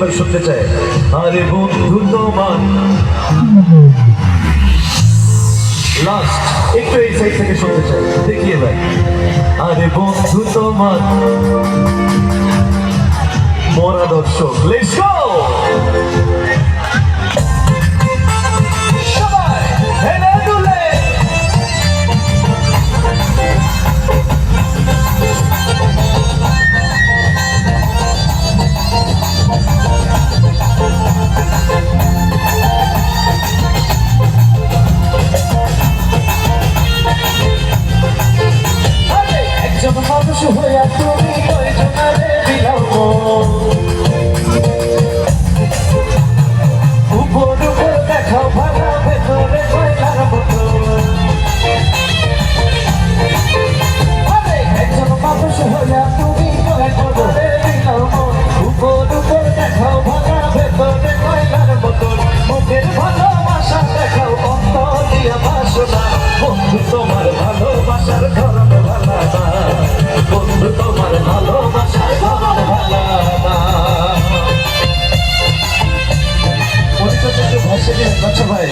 একবার শুনতে চাই। আরে বন্ধু তোমার। লাস্ট একটু এই সাইড থেকে শুনতে চাই। দেখিয়ে ভাই আরে বন্ধু তোমার। মরা দর্শক লেটস গো হইয়া তুমি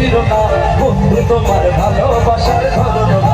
ফিরো না বন্ধু তোমার ভালোবাসার ধরো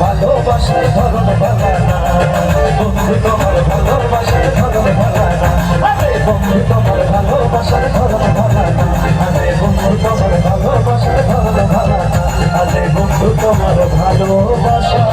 ভালোবাসায় ধরন ভালানা বন্ধু তোমার ভালোবাসায় ধরন ভালানা আরে বন্ধু তোমার ভালোবাসায় ধরন ভালানা আরে বন্ধু তোমার ভালোবাসায় ধরন ভালানা আরে বন্ধু তোমার ভালোবাসা